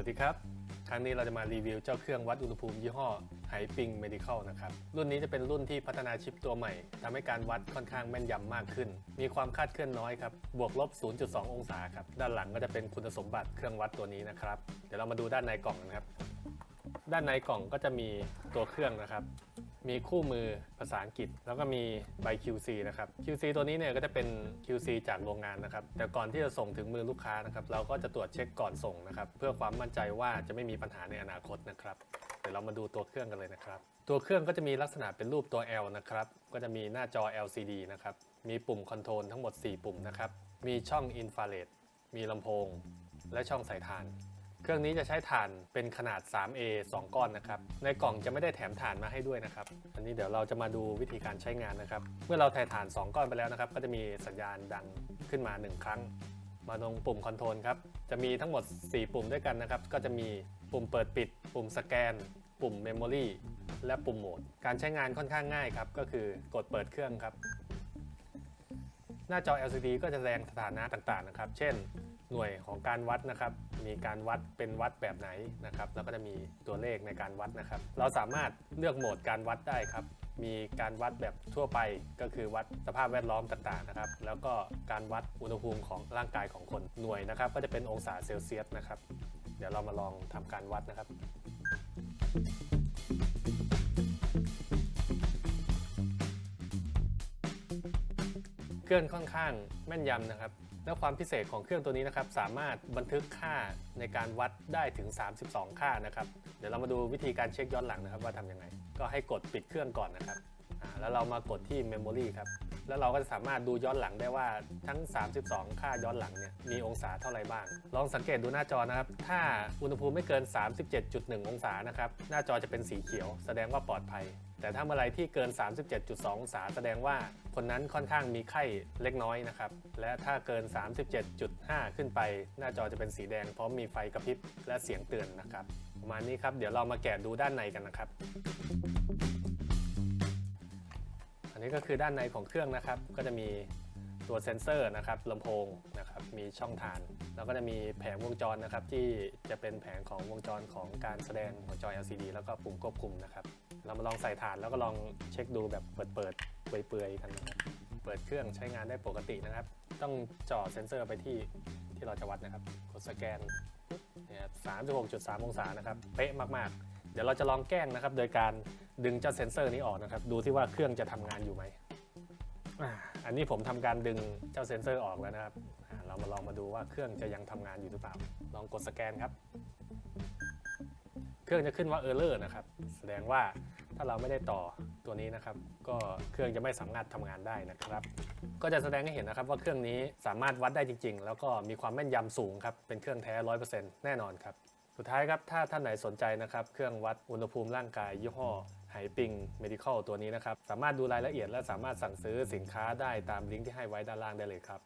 วัสดีครับ ครั้งนี้เราจะมารีวิวเจ้าเครื่องวัดอุณหภูมิยี่ห้อไฮปิงเมดิคอลนะครับ รุ่นนี้จะเป็นรุ่นที่พัฒนาชิปตัวใหม่ทำให้การวัดค่อนข้างแม่นยำมากขึ้น มีความคาดเคลื่อนน้อยครับ บวกลบ 0.2 องศาครับ ด้านหลังก็จะเป็นคุณสมบัติเครื่องวัดตัวนี้นะครับ เดี๋ยวเรามาดูด้านในกล่องนะครับ ด้านในกล่องก็จะมีตัวเครื่องนะครับ มีคู่มือภาษาอังกฤษ แล้วก็มีใบ QC นะครับ QC ตัวนี้เนี่ยก็จะเป็น QC จากโรงงานนะครับ แต่ก่อนที่จะส่งถึงมือลูกค้านะครับ เราก็จะตรวจเช็คก่อนส่งนะครับ เพื่อความมั่นใจว่าจะไม่มีปัญหาในอนาคตนะครับ เดี๋ยวเรามาดูตัวเครื่องกันเลยนะครับ ตัวเครื่องก็จะมีลักษณะเป็นรูปตัว L นะครับ ก็จะมีหน้าจอ LCD นะครับ มีปุ่มคอนโทรลทั้งหมด 4 ปุ่มนะครับ มีช่องอินฟราเรดมีลำโพง และช่องใส่ถ่าน เครื่องนี้จะใช้ถ่านเป็นขนาด 3A 2 ก้อนนะครับ ในกล่องจะไม่ได้แถมถ่านมาให้ด้วยนะครับ อันนี้เดี๋ยวเราจะมาดูวิธีการใช้งานนะครับ เมื่อเราถ่ายถ่าน 2 ก้อนไปแล้วนะครับ ก็จะมีสัญญาณดังขึ้นมา 1 ครั้ง มาตรงปุ่มคอนโทรลครับ จะมีทั้งหมด 4 ปุ่มด้วยกันนะครับ ก็จะมีปุ่มเปิดปิด ปุ่มสแกน ปุ่มเมมโมรีและปุ่มโหมด การใช้งานค่อนข้างง่ายครับ ก็คือกดเปิดเครื่องครับ หน้าจอ LCD ก็จะแสดงสถานะต่างๆนะครับ เช่น หน่วยของการวัดนะครับ มีการวัดเป็นวัดแบบไหนนะครับ แล้วก็จะมีตัวเลขในการวัดนะครับ เราสามารถเลือกโหมดการวัดได้ครับ มีการวัดแบบทั่วไปก็คือวัดสภาพแวดล้อมต่างๆนะครับ แล้วก็การวัดอุณหภูมิของร่างกายของคนหน่วยนะครับ ก็จะเป็นองศาเซลเซียสนะครับ เดี๋ยวเรามาลองทำการวัดนะครับเครื่องค่อนข้างแม่นยำนะครับ และความพิเศษของเครื่องตัวนี้นะครับสามารถบันทึกค่าในการวัดได้ถึง 32 ค่านะครับ เดี๋ยวเรามาดูวิธีการเช็คย้อนหลังนะครับว่าทำยังไง ก็ให้กดปิดเครื่องก่อนนะครับอ่าแล้วเรามากดที่ Memory ครับ แล้วเราก็จะสามารถดูย้อนหลังได้ว่าทั้ง 32 ค่าย้อนหลังเนี่ยมีองศาเท่าไรบ้าง ลองสังเกตดูหน้าจอนะครับ ถ้าอุณหภูมิไม่เกิน 37.1 องศานะครับ หน้าจอจะเป็นสีเขียว แสดงว่าปลอดภัย แต่ถ้าเมื่อไรที่เกิน 37.2 องศาแสดงว่าคนนั้นค่อนข้างมีไข้เล็กน้อยนะครับ และถ้าเกิน 37.5 ขึ้นไป หน้าจอจะเป็นสีแดงพร้อมมีไฟกระพริบและเสียงเตือนนะครับประมาณนี้ครับเดี๋ยวเรามาแกะดูด้านในกันนะครับ นนี้ก็คือด้านในของเครื่องนะครับ ก็จะมีตัวเซ็นเซอร์นะครับลำโพงนะครับมีช่องฐาน แล้วก็จะมีแผงวงจรนะครับ ที่จะเป็นแผงของวงจรของการแสดงหัวจอ LCD แล้วก็ปุ่มควบคุมนะครับ เรามาลองใส่ฐานแล้วก็ลองเช็คดูแบบเปิดๆเปื่อยๆกันนะครับเปิดเครื่องใช้งานได้ปกตินะครับ ต้องจ่อเซ็นเซอร์ไปที่ที่เราจะวัดนะครับ กดสแกนเนี่ยสามสิบหกจุดสามองศานะครับ เป๊ะมากๆ เดี๋ยวเราจะลองแกล้งนะครับ โดยการดึงเจ้าเซ็นเซอร์นี้ออกนะครับ ดูที่ว่าเครื่องจะทำงานอยู่ไหมอันนี้ผมทำการดึงเจ้าเซ็นเซอร์ออกแล้วนะครับ เรามาลองมาดูว่าเครื่องจะยังทำงานอยู่หรือเปล่า ลองกดสแกนครับ เครื่องจะขึ้นว่า Error นะครับ แสดงว่าถ้าเราไม่ได้ต่อตัวนี้นะครับ ก็เครื่องจะไม่สามารถทำงานได้นะครับ ก็จะแสดงให้เห็นนะครับว่าเครื่องนี้สามารถวัดได้จริง ๆ แล้วก็มีความแม่นยำสูงครับ เป็นเครื่องแท้100%แน่นอนครับ สุดท้ายครับถ้าท่านไหนสนใจนะครับเครื่องวัดอุณหภูมิร่างกายยี่ห้อไหปิงเมดิคอลตัวนี้นะครับ สามารถดูรายละเอียดและสามารถสั่งซื้อสินค้าได้ตามลิงก์ที่ให้ไว้ด้านล่างได้เลยครับ